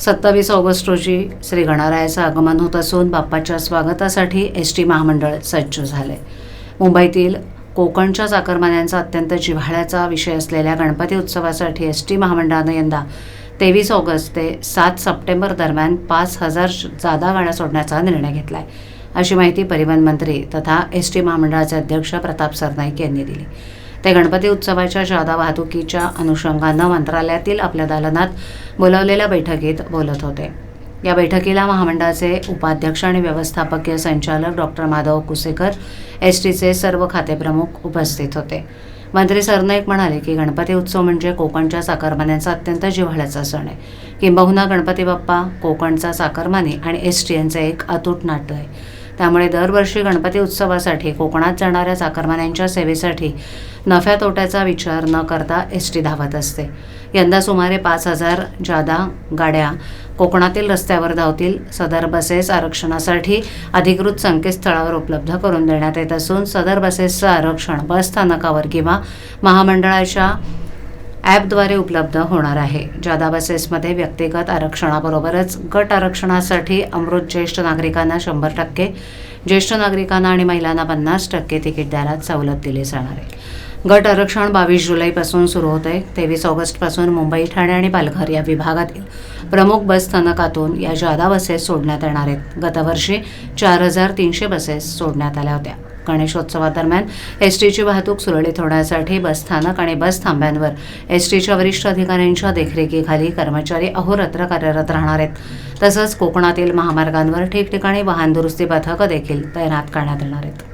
सत्तावीस ऑगस्ट रोजी श्री गणरायाचं आगमन होत असून बाप्पाच्या स्वागतासाठी एस टी महामंडळ सज्ज झाले. मुंबईतील कोकणच्या चाकरमान्यांचा अत्यंत जिव्हाळ्याचा विषय असलेल्या गणपती उत्सवासाठी एस टी महामंडळानं यंदा तेवीस ऑगस्ट ते सात सप्टेंबर दरम्यान पाच हजार जादा गाड्या सोडण्याचा निर्णय घेतला आहे अशी माहिती परिवहन मंत्री तथा एस टी महामंडळाचे अध्यक्ष प्रताप सरनाईक यांनी दिली. ते गणपती उत्सवाच्या जादा वाहतुकीच्या अनुषंगानं मंत्रालयातील आपल्या दालनात बोलावलेल्या बैठकीत बोलत होते. या बैठकीला महामंडळाचे उपाध्यक्ष आणि व्यवस्थापकीय संचालक डॉक्टर माधव कुसेकर एस टीचे सर्व खातेप्रमुख उपस्थित होते. मंत्री सरनाईक म्हणाले की गणपती उत्सव म्हणजे कोकणच्या चाकरमान्यांचा अत्यंत जिव्हाळ्याचा सण आहे. किंबहुना गणपती बाप्पा कोकणचा साकरमानी आणि एस टी यांचं एक अतूट नाटं आहे. त्यामुळे दरवर्षी गणपती उत्सवासाठी कोकणात जाणाऱ्या चाकरमान्यांच्या सेवेसाठी नफ्या तोट्याचा विचार न करता एस टी धावत असते. यंदा सुमारे पाच हजार जादा गाड्या कोकणातील रस्त्यावर धावतील. सदर बसेस आरक्षणासाठी अधिकृत संकेतस्थळावर उपलब्ध करून देण्यात येत असून सदर बसेसचं आरक्षण बस स्थानकावर किंवा महामंडळाच्या ॲपद्वारे उपलब्ध होणार आहे. जादा बसेसमध्ये व्यक्तिगत आरक्षणाबरोबरच गट आरक्षणासाठी अमृत ज्येष्ठ नागरिकांना शंभर टक्के ज्येष्ठ नागरिकांना आणि महिलांना पन्नास टक्के तिकीट दरात सवलत दिली जाणार आहे. गट आरक्षण बावीस जुलैपासून सुरू होते. तेवीस ऑगस्टपासून मुंबई ठाणे आणि पालघर या विभागातील प्रमुख बस स्थानकातून या जादा बसेस सोडण्यात येणार आहेत. गतवर्षी चार हजार तीनशे बसेस सोडण्यात आल्या होत्या. गणेशोत्सवादरम्यान एस टीची वाहतूक सुरळीत होण्यासाठी बसस्थानक आणि बस थांब्यांवर एस टीच्या वरिष्ठ अधिकाऱ्यांच्या देखरेखीखाली कर्मचारी अहोरात्र कार्यरत राहणार आहेत. तसंच कोकणातील महामार्गांवर ठिकठिकाणी वाहन दुरुस्ती पथकं देखील तैनात करण्यात येणार आहेत.